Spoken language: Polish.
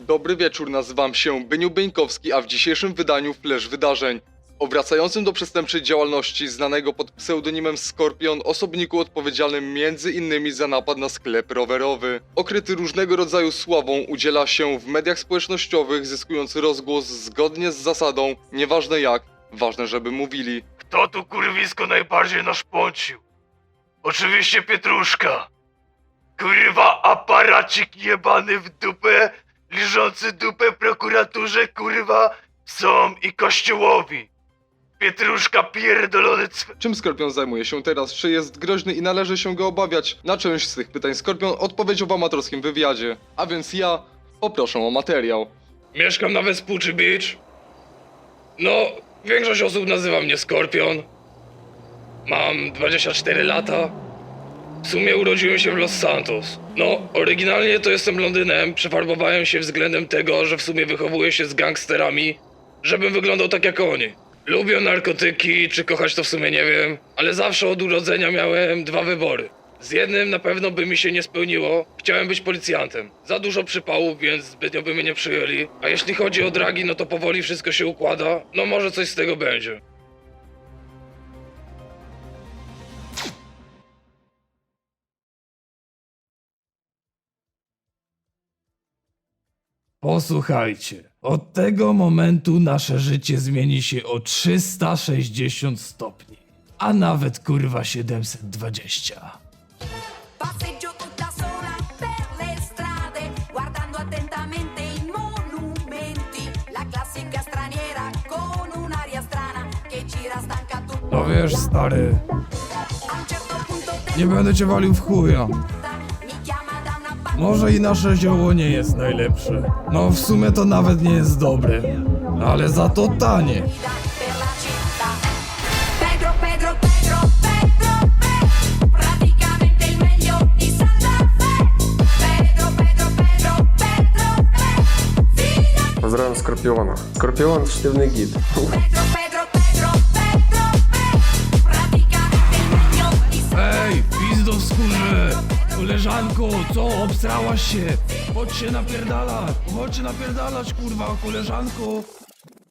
Dobry wieczór, nazywam się Byniu Byńkowski, a w dzisiejszym wydaniu Flash Wydarzeń. O wracającym do przestępczej działalności znanego pod pseudonimem Skorpion osobniku odpowiedzialnym innymi za napad na sklep rowerowy. Okryty różnego rodzaju sławą udziela się w mediach społecznościowych, zyskując rozgłos zgodnie z zasadą nieważne jak, ważne żeby mówili. Kto tu kurwisko najbardziej naszpącił? Oczywiście Pietruszka. Kurwa aparacik jebany w dupę, liżący dupę prokuraturze kurwa, psom i kościołowi. Pietruszka pierdolony cw... Czym Skorpion zajmuje się teraz? Czy jest groźny i należy się go obawiać? Na część z tych pytań Skorpion odpowiedział w amatorskim wywiadzie. A więc ja poproszę o materiał. Mieszkam na Vespucci Beach. No, większość osób nazywa mnie Skorpion. Mam 24 lata. W sumie urodziłem się w Los Santos. No, oryginalnie to jestem Londynem. Przefarbowałem się względem tego, że w sumie wychowuję się z gangsterami, żebym wyglądał tak jak oni. Lubię narkotyki, czy kochać to w sumie nie wiem, ale zawsze od urodzenia miałem dwa wybory. Z jednym na pewno by mi się nie spełniło. Chciałem być policjantem. Za dużo przypałów, więc zbytnio by mnie nie przyjęli. A jeśli chodzi o dragi, no to powoli wszystko się układa. No może coś z tego będzie. Posłuchajcie, od tego momentu nasze życie zmieni się o 360 stopni, a nawet kurwa 720. Passeggio tutta sola per le strade, guardando attentamente i monumenti. La classica straniera con un'aria strana che gira stanca tutta. No wiesz, stary, A un certo punto nie będę cię walił w chuja. Może i nasze zioło nie jest najlepsze. No w sumie to nawet nie jest dobre, ale za to tanie. guida per la città. Pedro, Koleżanko, co, obstrałaś się? Chodź się napierdalać, chodź się napierdalać, kurwa, koleżanko.